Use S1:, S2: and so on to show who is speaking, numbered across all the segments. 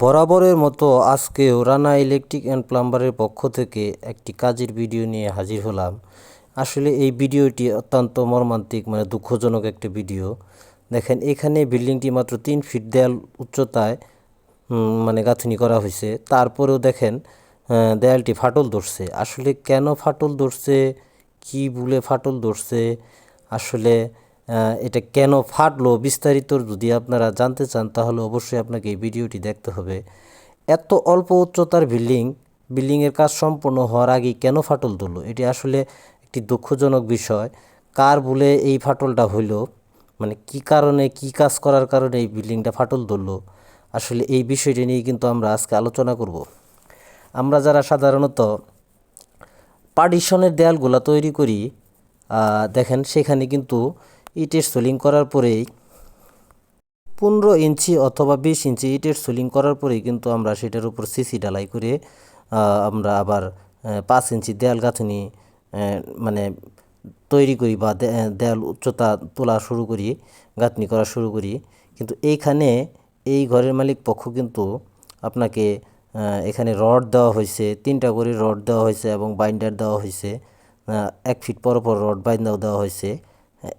S1: বরাবরের মতো আজকেও রানা ইলেকট্রিক অ্যান্ড প্লাম্বারের পক্ষ থেকে একটি কাজের ভিডিও নিয়ে হাজির হলাম। আসলে এই ভিডিওটি অত্যন্ত মর্মান্তিক মানে দুঃখজনক একটি ভিডিও। দেখেন, এখানে বিল্ডিংটি মাত্র তিন ফিট দেয়াল উচ্চতায় মানে গাঁথনি করা হয়েছে। তারপরেও দেখেন দেয়ালটি ফাটল ধরছে। আসলে কেন ফাটল ধরছে? কি বলে ফাটল ধরছে? আসলে এটা কেন ফাটলো বিস্তারিত যদি আপনারা জানতে চান, তাহলে অবশ্যই আপনাকে এই ভিডিওটি দেখতে হবে। এত অল্প উচ্চতার বিল্ডিং, বিল্ডিংয়ের কাজ সম্পূর্ণ হওয়ার আগেই কেন ফাটল ধরলো? এটি আসলে একটি দুঃখজনক বিষয়। কার বলে এই ফাটলটা হইল? মানে কি কারণে, কি কাজ করার কারণে এই বিল্ডিংটা ফাটল ধরলো? আসলে এই বিষয়টি নিয়ে কিন্তু আমরা আজকে আলোচনা করব। আমরা যারা সাধারণত পার্টিশনের দেয়ালগুলো তৈরি করি দেখেন সেখানে কিন্তু ইটের সোলিং করার পরেই পনেরো ইঞ্চি অথবা বিশ ইঞ্চি ইটের সোলিং করার পরেই কিন্তু আমরা সেটার উপর সিসি ঢালাই করে আমরা আবার পাঁচ ইঞ্চি দেয়াল গাঁথনি মানে তৈরি করি বা দেয়াল উচ্চতা তোলা শুরু করি, গাঁথনি করা শুরু করি। কিন্তু এইখানে এই ঘরের মালিক পক্ষ কিন্তু আপনাকে এখানে রড দেওয়া হয়েছে, তিনটা করে রড দেওয়া হয়েছে এবং বাইন্ডার দেওয়া হয়েছে এক ফিট পর পর রড বাইন্দাও দেওয়া হয়েছে।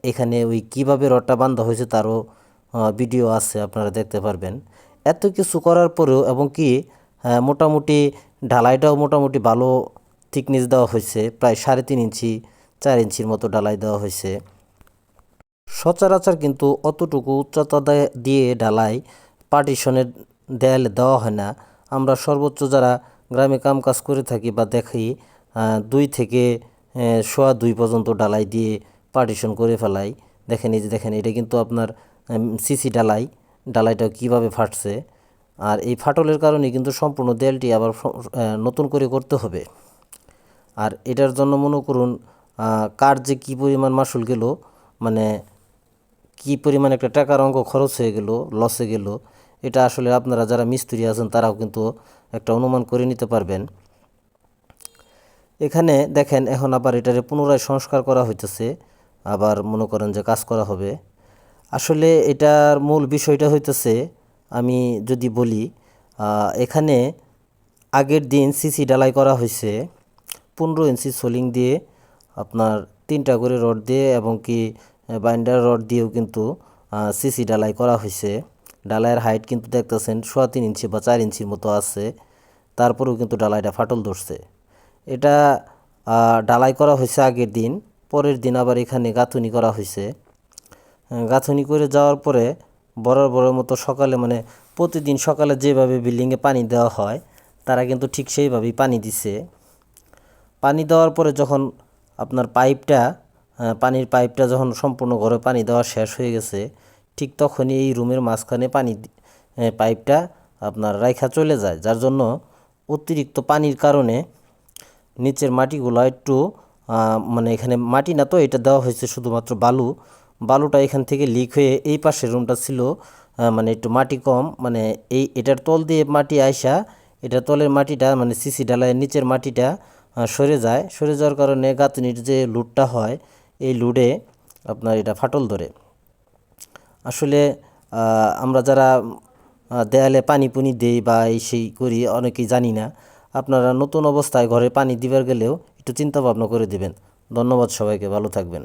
S1: এখানে ওই কীভাবে রডটা বান্ধা হয়েছে তারও ভিডিও আছে, আপনারা দেখতে পারবেন। এত কিছু করার পরেও এবং কি মোটামুটি ঢালাইটাও মোটামুটি ভালো থিকনেস দেওয়া হয়েছে, প্রায় সাড়ে তিন ইঞ্চি, চার ইঞ্চির মতো ঢালাই দেওয়া হয়েছে। সচরাচর কিন্তু অতটুকু উচ্চতা দিয়ে ঢালাই পার্টিশনের দেয়ালে দেওয়া হয় না। আমরা সর্বোচ্চ যারা গ্রামে কাম কাজ করে থাকি বা দেখি দুই থেকে সোয়া দুই পর্যন্ত ঢালাই দিয়ে পার্টিশন করে ফেলাই। দেখেন এই যে দেখেন, এটা কিন্তু আপনার সিসি ঢালাই ঢালাইটা কীভাবে ফাটছে? আর এই ফাটলের কারণে কিন্তু সম্পূর্ণ দেয়ালটি আবার নতুন করে করতে হবে। আর এটার জন্য মনে করুন কার যে কী পরিমাণ মাসুল গেল মানে কি পরিমাণ একটা টাকার অঙ্ক খরচ হয়ে গেল লসে গেল, এটা আসলে আপনারা যারা মিস্ত্রি আছেন, তারাও কিন্তু একটা অনুমান করে নিতে পারবেন। এখানে দেখেন, এখন আবার এটারে পুনরায় সংস্কার করা হইতেছে। আবার মনে করেন যে কাজ করা হবে। আসলে এটার মূল বিষয়টা হইতেছে, আমি যদি বলি এখানে আগের দিন সিসি ঢালাই করা হয়েছে পনেরো ইঞ্চি সোলিং দিয়ে আপনার তিনটা করে রড দিয়ে এবং কি বাইন্ডার রড দিয়েও কিন্তু সিসি ঢালাই করা হয়েছে ঢালাইয়ের হাইট কিন্তু দেখতেছেন, সোয়া তিন ইঞ্চি বা চার ইঞ্চির মতো আছে। তারপরেও কিন্তু ঢালাইটা ফাটল ধরছে। এটা ঢালাই করা হয়েছে আগের দিন। পরের দিন আবার এখানে গাঁথুনি করা হয়েছে গাঁথুনি করে যাওয়ার পরে বড় মতো সকালে মানে প্রতিদিন সকালে যেভাবে বিল্ডিংয়ে পানি দেওয়া হয়, তারা কিন্তু ঠিক সেইভাবেই পানি দিছে। পানি দেওয়ার পরে যখন আপনার পাইপটা পানির পাইপটা যখন সম্পূর্ণ ঘরে পানি দেওয়া শেষ হয়ে গেছে, ঠিক তখনই এই রুমের মাঝখানে পানি পাইপটা আপনার রাইখা চলে যায়, যার জন্য অতিরিক্ত পানির কারণে নিচের মাটিগুলো একটু মানে এখানে মাটি না তো, এটা দেওয়া হয়েছে শুধুমাত্র বালু। বালুটা এখান থেকে লিক হয়ে এই পাশের রুমটা ছিল মানে একটু মাটি কম। মানে এই, এটার তল দিয়ে মাটি আইসা এটার তলের মাটিটা মানে সিসি ডালায়ের নিচের মাটিটা সরে যায়। সরে যাওয়ার কারণে গাঁথনির যে লুটটা হয়, এই লুডে আপনার এটা ফাটল ধরে। আসলে আমরা যারা দেয়ালে পানি পুনি দেই বা এই সেই করি, অনেকেই জানি না। আপনারা নতুন অবস্থায় ঘরে পানি দিবার গেলেও একটু চিন্তা ভাবনা করে দিবেন। ধন্যবাদ সবাইকে ভালো থাকবেন।